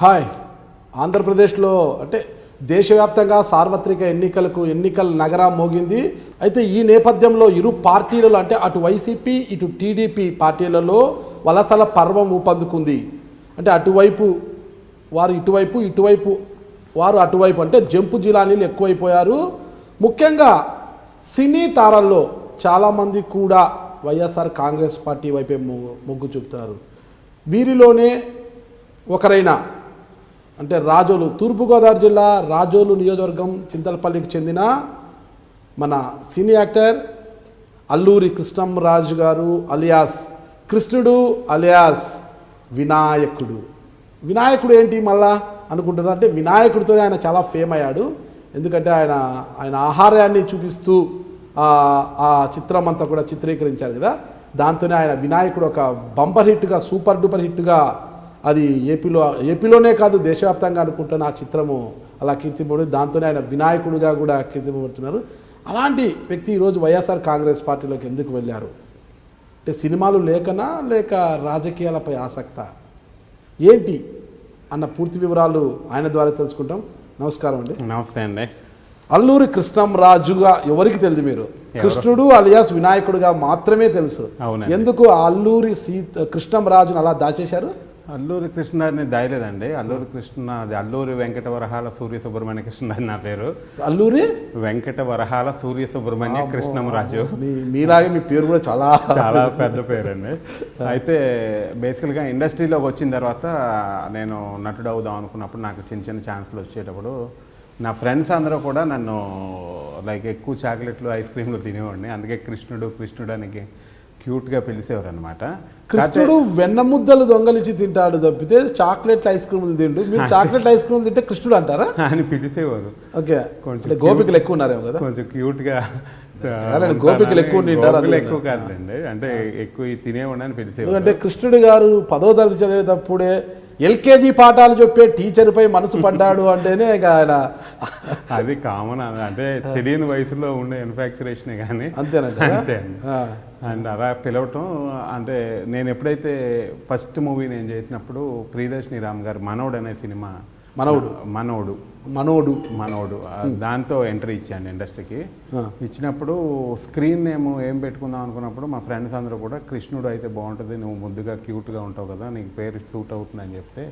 Hi. ఆంధ్రప్రదేశ్లో అంటే దేశవ్యాప్తంగా సార్వత్రిక ఎన్నికలకు ఎన్నికల నగరం మోగింది. అయితే ఈ నేపథ్యంలో ఇరు పార్టీలలో అంటే అటు వైసీపీ ఇటు టీడీపీ పార్టీలలో వలసల పర్వం ఊపందుకుంది. అంటే అటువైపు వారు ఇటువైపు ఇటువైపు వారు అటువైపు అంటే జంపు జిలానీలు ఎక్కువైపోయారు. ముఖ్యంగా సినీ తారల్లో చాలామంది కూడా వైఎస్ఆర్ కాంగ్రెస్ పార్టీ వైపే మొగ్గు మొగ్గు చూపుతున్నారు వీరిలోనే ఒకరైన అంటే రాజోలు తూర్పుగోదావరి జిల్లా రాజోలు నియోజకవర్గం చింతలపల్లికి చెందిన మన సినీ యాక్టర్ అల్లూరి కృష్ణంరాజు గారు అలియాస్ కృష్ణుడు అలియాస్ వినాయకుడు. వినాయకుడు ఏంటి మళ్ళా అనుకుంటున్నారు? అంటే వినాయకుడితోనే ఆయన చాలా ఫేమ్ అయ్యాడు. ఎందుకంటే ఆయన ఆయన ఆహారాన్ని చూపిస్తూ ఆ ఆ చిత్రం అంతా కూడా చిత్రీకరించారు కదా. దాంతోనే ఆయన వినాయకుడు ఒక బంపర్ హిట్గా సూపర్ డూపర్ హిట్గా అది ఏపీలో ఏపీలోనే కాదు దేశవ్యాప్తంగా అనుకుంటున్న ఆ చిత్రము అలా కీర్తింపబడి దాంతోనే ఆయన వినాయకుడిగా కూడా కీర్తింపబడుతున్నారు. అలాంటి వ్యక్తి ఈరోజు వైఎస్ఆర్ కాంగ్రెస్ పార్టీలోకి ఎందుకు వెళ్ళారు? అంటే సినిమాలు లేకనా లేక రాజకీయాలపై ఆసక్త? ఏంటి? అన్న పూర్తి వివరాలు ఆయన ద్వారా తెలుసుకుంటాం. నమస్కారం అండి. నమస్తే అండి. అల్లూరి కృష్ణంరాజుగా ఎవరికి తెలియదు మీరు? కృష్ణుడు అలియాస్ వినాయకుడుగా మాత్రమే తెలుసు. ఎందుకు అల్లూరి సీత కృష్ణంరాజును అలా దాచేశారు? అల్లూరి కృష్ణారిని దాయలేదండి. అల్లూరి కృష్ణ అది అల్లూరి వెంకట వరహాల సూర్య సుబ్రహ్మణ్య కృష్ణ నా పేరు. అల్లూరి? వెంకట వరహాల సూర్య సుబ్రహ్మణ్య కృష్ణంరాజు మీ మీలాగే మీ పేరు కూడా చాలా చాలా పెద్ద పేరండి. అయితే బేసికల్గా ఇండస్ట్రీలోకి వచ్చిన తర్వాత నేను నటుడు అవుదాం అనుకున్నప్పుడు నాకు చిన్న చిన్న ఛాన్సులు వచ్చేటప్పుడు నా ఫ్రెండ్స్ అందరూ కూడా నన్ను లైక్ ఎక్కువ చాక్లెట్లు ఐస్ క్రీమ్లు తినేవాడిని. అందుకే కృష్ణుడు కృష్ణుడు అని క్యూట్గా పిలిచేవారు అనమాట కృష్ణుడు వెన్న ముద్దలు దొంగలించి తింటాడు తప్పితే చాక్లెట్ ఐస్ క్రీములు తిండు. మీరు చాక్లెట్ ఐస్ క్రీములు తింటే కృష్ణుడు అంటారా? అని పిలిచేవారు. ఓకే. కొంచెం అంటే గోపికలు ఎక్కువ ఉన్నారేమో కదా. కొంచెం క్యూట్గా అదే, గోపికలు ఎక్కువ. ఎక్కువ కాదండి అంటే ఎక్కువ తినేవాడిని అని పిలిచేవారు. ఎందుకంటే కృష్ణుడు గారు పదో తరగతి చదివేటప్పుడే ఎల్కేజీ పాఠాలు చెప్పే టీచర్పై మనసు పడ్డాడు అంటేనే ఆయన అది కామన్ అంటే తెలియని వయసులో ఉండే ఇన్ఫాక్చురేషన్ కానీ అంతేనంటారా? అంతే అండి. అలా పిలవటం అంటే నేను ఎప్పుడైతే ఫస్ట్ మూవీ నేను చేసినప్పుడు ప్రియదర్శిని రామ్ గారు మనోడు అనే సినిమా మనవుడు మనోడు. మనోడు. మనోడు. దాంతో ఎంట్రీ ఇచ్చాను ఇండస్ట్రీకి. ఇచ్చినప్పుడు స్క్రీన్ నేమ్ ఏం పెట్టుకుందాం అనుకున్నప్పుడు మా ఫ్రెండ్స్ అందరూ కూడా కృష్ణుడు అయితే బాగుంటుంది నువ్వు ముద్దుగా క్యూట్గా ఉంటావు కదా నీకు పేరు సూట్ అవుతుందని చెప్తే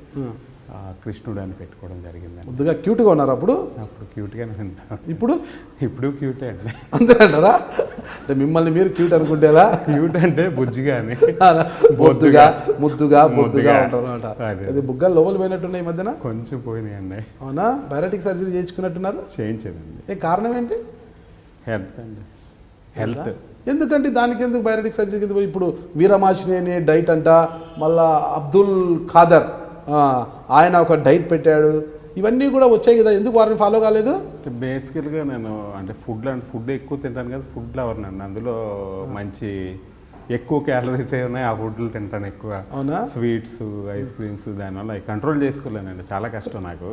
కృష్ణుడు అని పెట్టుకోవడం జరిగిందండి. ముద్దుగా క్యూట్గా ఉన్నారు అప్పుడు? అప్పుడు క్యూట్గానే ఉంటాం ఇప్పుడు? ఇప్పుడు క్యూటే అండి. అంతేనంటారా అంటే మిమ్మల్ని మీరు క్యూట్ అనుకుంటేలా? క్యూట్ అంటే బుజ్జిగా అని బొద్దుగా ముద్దుగా బొద్దుగా. ఉంటారు అనమాట అదే. బుగ్గలు లోపల పోయినట్టున్నాయి ఈ మధ్యన? కొంచెం పోయినాయండి. అవునా? Biotique surgery చేయించుకున్నట్టున్నారు? చేయించదండి ఏ కారణం ఏంటి? హెల్త్ అండి. హెల్త్. ఎందుకంటే దానికి ఎందుకు బయోటిక్ సర్జరీ కింద ఇప్పుడు వీరమాచినేని డైట్ అంట మళ్ళా అబ్దుల్ ఖాదర్ ఆయన ఒక డైట్ పెట్టాడు. ఇవన్నీ కూడా వచ్చాయి కదా ఎందుకు వారిని ఫాలో కాలేదు? బేసికల్గా నేను అంటే ఫుడ్ అంటే ఫుడ్ ఎక్కువ తింటాను కదా ఫుడ్ లవర్ అండి అందులో మంచి ఎక్కువ క్యాలరీస్ ఉన్నాయి ఆ ఫుడ్లు తింటాను ఎక్కువ. అవునా? స్వీట్స్ ఐస్ క్రీమ్స్ దానివల్ల కంట్రోల్ చేసుకోలేనండి చాలా కష్టం నాకు.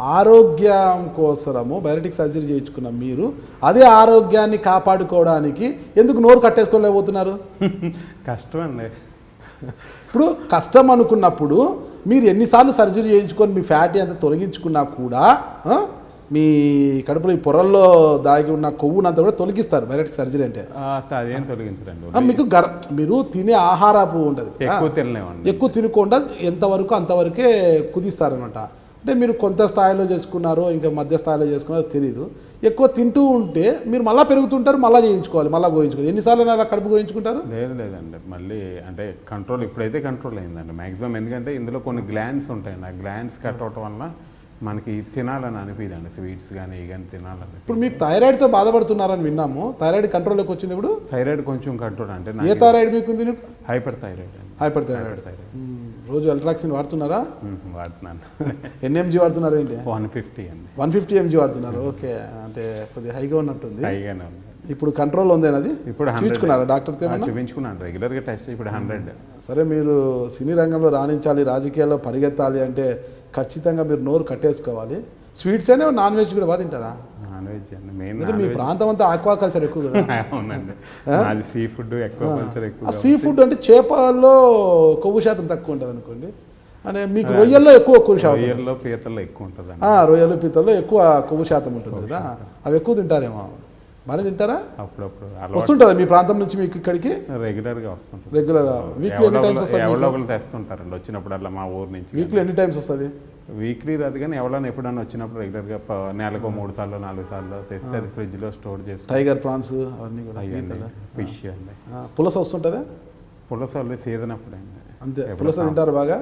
ఆరోగ్యం కోసరము బయోటిక్ సర్జరీ చేయించుకున్న మీరు అదే ఆరోగ్యాన్ని కాపాడుకోవడానికి ఎందుకు నోరు కట్టేసుకోలేకపోతున్నారు? కష్టం అండి ఇప్పుడు కష్టం అనుకున్నప్పుడు మీరు ఎన్నిసార్లు సర్జరీ చేయించుకొని మీ ఫ్యాటీ అంతా తొలగించుకున్నా కూడా మీ కడుపులో ఈ పొరల్లో దాగి ఉన్న కొవ్వునంతా కూడా తొలగిస్తారు బయోటిక్ సర్జరీ అంటే. అదేం తొలగించరండి మీకు గర్ మీరు తినే ఆహారపు ఉంటుంది ఎక్కువ ఎక్కువ తినకుండా ఎంతవరకు అంతవరకే కుదిస్తారనమాట అంటే మీరు కొంత స్థాయిలో చేసుకున్నారో ఇంకా మధ్య స్థాయిలో చేసుకున్నారో తెలియదు ఎక్కువ తింటూ ఉంటే మీరు మళ్ళీ పెరుగుతుంటారు మళ్ళీ చేయించుకోవాలి మళ్ళీ గోయించుకోవాలి ఎన్నిసార్లు అలా కడుపు గోయించుకుంటారు లేదు లేదండి. మళ్ళీ అంటే కంట్రోల్ ఇప్పుడైతే కంట్రోల్ అయిందండి. మ్యాక్సిమం ఎందుకంటే ఇందులో కొన్ని గ్లాండ్స్ ఉంటాయండి. ఆ గ్లాండ్స్ కట్ అవటం వల్ల మనకి తినాలని అనిపిదండి స్వీట్స్ కానీ ఇవి కానీ తినాలని. ఇప్పుడు మీకు థైరాయిడ్తో బాధపడుతున్నారని విన్నాము. థైరాయిడ్ కంట్రోల్లోకి వచ్చింది ఇప్పుడు థైరాయిడ్ కొంచెం కంట్రోల్ అంటే ఏ థైరాయిడ్ మీకు ఉంది hyper thyroid hyper thyroid. Thyroid రోజు అల్ట్రాక్సిన్ వాడుతున్నారా? వాడుతున్నాను. ఎన్ని ఎంజీ వాడుతున్నారు ఏంటి వన్ ఫిఫ్టీ అండి. వన్ ఫిఫ్టీ ఎంజీ వాడుతున్నారు. ఓకే. అంటే కొద్దిగా హైగా ఉన్నట్టుంది. హైగానే ఉంది. ఇప్పుడు కంట్రోల్ ఉంది అది ఇప్పుడు 100 చూపించుకున్నారా? ఏమన్నా? చూపించుకున్నాను. రెగ్యులర్గా టెస్ట్ ఇప్పుడు హండ్రెడ్. సరే మీరు సినీ రంగంలో రాణించాలి రాజకీయాల్లో పరిగెత్తాలి అంటే ఖచ్చితంగా మీరు నోరు కట్టేసుకోవాలి. స్వీట్స్ అయినా నాన్ వెజ్ కూడా బాగా తింటారా? నాన్ వెజ్ అంటే మీ ప్రాంతం అంతా ఆక్వా కల్చర్ ఎక్కువ కదా? అవునండి. అది సీ ఫుడ్ ఎక్కువ కల్చర్ ఎక్కువ సీ ఫుడ్ అంటే చేపల్లో కొవ్వు శాతం తక్కువ ఉంటుంది అనుకోండి. అంటే మీకు రొయ్యల్లో ఎక్కువ కొవ్వు శాతం రొయ్యల్లో పీతల్లో ఎక్కువ ఉంటుందండి. ఆ, రొయ్యలు పీతల్లో ఎక్కువ కొవ్వు శాతం ఉంటుంది కదా? అవి ఎక్కువ తింటారేమో. బాగానే తింటారా? అప్పుడప్పుడు వస్తుంటుందా మీ ప్రాంతం నుంచి మీకు ఇక్కడికి? రెగ్యులర్గా వస్తుంటుంది రెగ్యులర్? వీక్లీ ఎన్ని టైమ్స్ వస్తుంది ఎవరో ఒకరు తెస్తుంటారండి. వచ్చినప్పుడల్లా మా ఊరు నుంచి వీక్లీ ఎన్ని టైమ్స్ వస్తుంది? వీక్లీ రాదు కానీ ఎవరైనా ఎప్పుడైనా వచ్చినప్పుడు రెగ్యులర్గా నెలకు మూడు సార్లు నాలుగు సార్లు తెస్తే అది ఫ్రిడ్జ్లో స్టోర్ చేసుకుంటాం టైగర్ ప్రాన్స్ అవన్నీ కూడా. ఫిష్ అండి. పులస వస్తుంటుందా? పులస వాళ్ళు సీజన్ అప్పుడండి. అంతే. పులస తింటారు బాగా?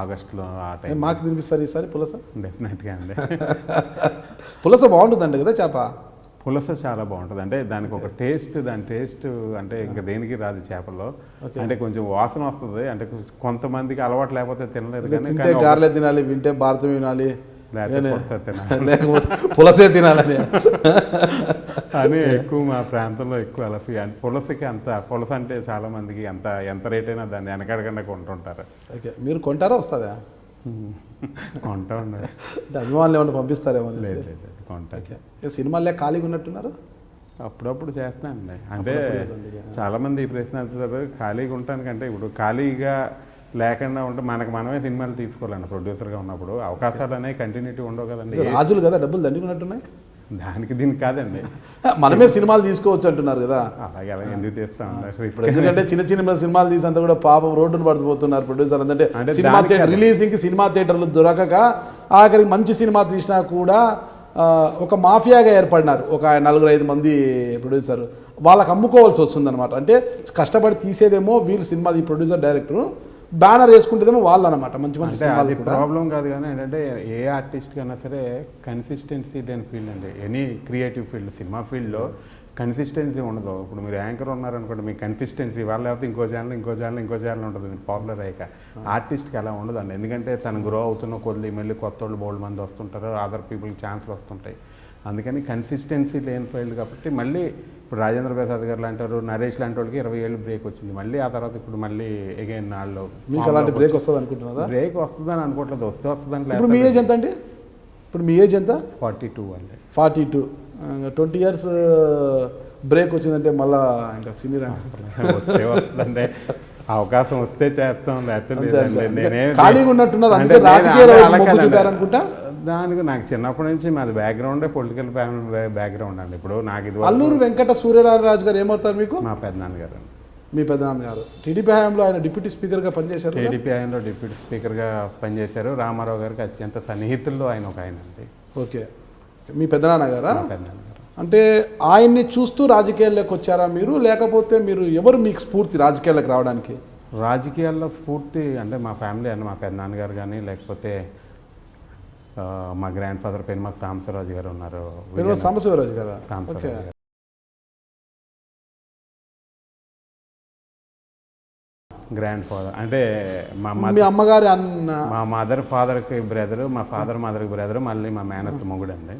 ఆగస్టులో ఆ టైం మాకు తినిపిస్తారు ఈసారి పులస? డెఫినెట్గా అండి. పులస బాగుంటుందండి కదా చేప? పులస చాలా బాగుంటుంది. అంటే దానికి ఒక టేస్ట్ దాని టేస్ట్ అంటే ఇంకా దేనికి రాదు చేపల్లో. అంటే కొంచెం వాసన వస్తుంది. అంటే కొంతమందికి అలవాటు లేకపోతే తినలేదు కానీ తింటే గార్లే తినాలి వింటే భారతం వినాలి. లేకపోతే పులస తినాలి. లేకపోతే పులసే తినాలని. అని ఎక్కువ మా ప్రాంతంలో ఎక్కువ అలా పులసకి అంత పులస అంటే చాలా మందికి అంత ఎంత రేట్ అయినా దాన్ని వెనకడకుండా కొంటుంటారు. ఓకే. మీరు కొంటారా వస్తుందా? కొంటా ఉండదు అభిమానులు ఏమైనా పంపిస్తారేమో. లేదు లేదు కొంటా సినిమాలే ఖాళీగా ఉన్నట్టున్నారు? అప్పుడప్పుడు చేస్తానండి. అంటే అప్పుడప్పుడు చేస్తుంది, ఇక. చాలా మంది ఈ ప్రశ్న అడుగుతారు ఖాళీగా ఉంటానికంటే ఇప్పుడు ఖాళీగా లేకుండా ఉంటే మనకు మనమే సినిమాలు తీసుకోవాలండి. ప్రొడ్యూసర్గా ఉన్నప్పుడు అవకాశాలు అనేవి కంటిన్యూటీ ఉండవు కదండి. రాజులు కదా డబ్బులు దండుకున్నట్టున్నాయి. దానికి దీనికి కాదండి. మనమే సినిమాలు తీసుకోవచ్చు అంటున్నారు కదా. అలాగే అలా ఎందుకు ఇప్పుడు ఎందుకంటే చిన్న చిన్న సినిమాలు తీసి అంతా కూడా పాపం రోడ్డును పడిపోతున్నారు ప్రొడ్యూసర్ అంటే సినిమా థియేటర్ అదే. రిలీజింగ్కి సినిమా థియేటర్లు దొరకక ఆఖరికి మంచి సినిమా తీసినా కూడా ఒక మాఫియాగా ఏర్పడినారు. ఒక నలుగురు ఐదు మంది ప్రొడ్యూసర్ వాళ్ళకి అమ్ముకోవాల్సి వస్తుంది అనమాట అంటే కష్టపడి తీసేదేమో వీళ్ళు సినిమా ఈ ప్రొడ్యూసర్ డైరెక్టర్ బ్యానర్ వేసుకుంటేదేమో వాళ్ళు అనమాట మంచి మంచి అది ప్రాబ్లం కాదు కానీ ఏంటంటే ఏ ఆర్టిస్ట్ కన్నా సరే కన్సిస్టెన్సీ లేని ఫీల్డ్ అండి. ఎనీ క్రియేటివ్ ఫీల్డ్ సినిమా ఫీల్డ్లో కన్సిస్టెన్సీ ఉండదు. ఇప్పుడు మీరు యాంకర్ ఉన్నారనుకోండి మీకు కన్సిస్టెన్సీ వాళ్ళు లేకపోతే ఇంకో ఛానల్ ఇంకో ఛానల్ ఇంకో ఛానల్ ఉంటుంది. పాపులర్ అయ్యాక ఆర్టిస్ట్కి అలా ఉండదండి ఎందుకంటే తను గ్రో అవుతున్న కొద్ది మళ్ళీ కొత్త వాళ్ళు బోల్డ్ మంది వస్తుంటారు అదర్ పీపుల్కి ఛాన్స్లు వస్తుంటాయి. అందుకని కన్సిస్టెన్సీ లేని ఫీల్డ్ కాబట్టి మళ్ళీ ఇప్పుడు రాజేంద్ర ప్రసాద్ గారు లాంటి నరేష్ లాంటి వాళ్ళకి ఇరవై ఏళ్ళు బ్రేక్ వచ్చింది. మళ్ళీ ఆ తర్వాత ఇప్పుడు మళ్ళీ అగైన్ వాళ్ళు మీకు అలాంటి బ్రేక్ వస్తుంది అనుకుంటున్నారా బ్రేక్ వస్తుందని అనుకోవట్లేదు. వస్తే వస్తుందని ఇప్పుడు మీ ఏజ్ ఎంత అండి? ఇప్పుడు మీ ఏజ్ ఎంత? ఫార్టీ టూ అండి. Forty two. Twenty years break వచ్చిందంటే మళ్ళా ఇంకా సీనియర్ వస్తుందంటే అవకాశం వస్తే చేస్తాం లేకపోతే ఖాళీగా ఉన్నట్టున్నారు, అందుకే రాజకీయాలు? దానికి నాకు చిన్నప్పటి నుంచి మాది బ్యాక్గ్రౌండ్ పొలిటికల్ ఫ్యామిలీ బ్యాక్గ్రౌండ్ అండి. ఇప్పుడు నాకు ఇది అల్లూరు వెంకట సూర్యనారాయణ గారు ఏమవుతారు మీకు? మా పెద్దనాన్నగారు. మీ పెద్దనాన్నగారు. టీడీపీ హయాంలో ఆయన డిప్యూటీ స్పీకర్గా పనిచేశారు? టీడీపీ ఆయనలో డిప్యూటీ స్పీకర్గా పనిచేశారు. రామారావు గారికి అత్యంత సన్నిహితుల్లో ఆయన ఒక ఆయన అండి. ఓకే. మీ పెద్దనాన్నగారా? మా పెద్దనాన్నగారు అంటే ఆయన్ని చూస్తూ రాజకీయాల్లోకి వచ్చారా మీరు? లేకపోతే మీరు ఎవరు మీకు స్ఫూర్తి రాజకీయాల్లోకి రావడానికి? రాజకీయాల్లో స్ఫూర్తి అంటే మా ఫ్యామిలీ అండి మా పెద్దనాన్నగారు కానీ లేకపోతే మా గ్రాండ్ ఫాదర్ పెనుమ సాంబశివరాజు గారు ఉన్నారు. సాంబశివరాజు గారా? సాంబశివరాజు గారు. గ్రాండ్ ఫాదర్ అంటే మా మీ అమ్మగారి అన్న మా మదర్ ఫాదర్కి బ్రదర్ మా ఫాదర్ మదర్కి బ్రదర్ మళ్ళీ మా మేనత్ మొగుడు అండి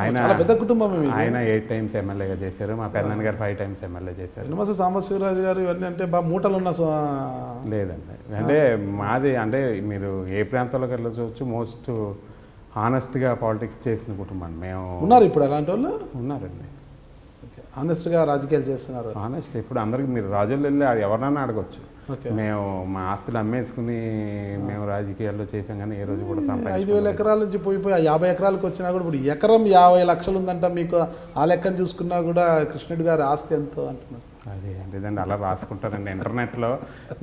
ఆయన చాలా పెద్ద కుటుంబం ఆయన ఎయిట్ టైమ్స్ ఎమ్మెల్యేగా చేశారు మా పెద్దనాన్న గారు ఫైవ్ టైమ్స్ ఎమ్మెల్యే చేశారు. పెనుమస సాంబశివరాజు గారు ఇవన్నీ అంటే బాగా మూటలు ఉన్న లేదండి. అంటే మాది అంటే మీరు ఏ ప్రాంతంలోకి వెళ్ళచ్చు మోస్ట్ హానెస్ట్గా పాలిటిక్స్ చేసిన కుటుంబం. మేము ఉన్నారు ఇప్పుడు అలాంటి వాళ్ళు ఉన్నారండి. ఆనెస్ట్గా రాజకీయాలు చేస్తున్నారు. హానెస్ట్ ఇప్పుడు అందరికి మీరు రాజులు వెళ్ళి ఎవరినైనా అడగొచ్చు. మేము మా ఆస్తులు అమ్మేసుకుని మేము రాజకీయాల్లో చేసాం కానీ ఏ రోజు కూడా ఐదు వేల. ఎకరాల నుంచి పోయి పోయి ఆ యాభై ఎకరాలకు వచ్చినా కూడా ఇప్పుడు ఎకరం యాభై లక్షలు ఉందంట మీకు ఆ లెక్కను చూసుకున్నా కూడా కృష్ణుడి గారి ఆస్తి ఎంతో అంటున్నారు. అదే లేదండి అలా రాసుకుంటారండి ఇంటర్నెట్లో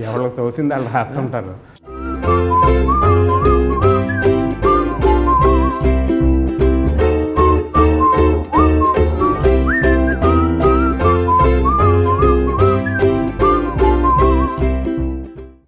ఎవరికి తోసింది వాళ్ళు రాస్తుంటారు.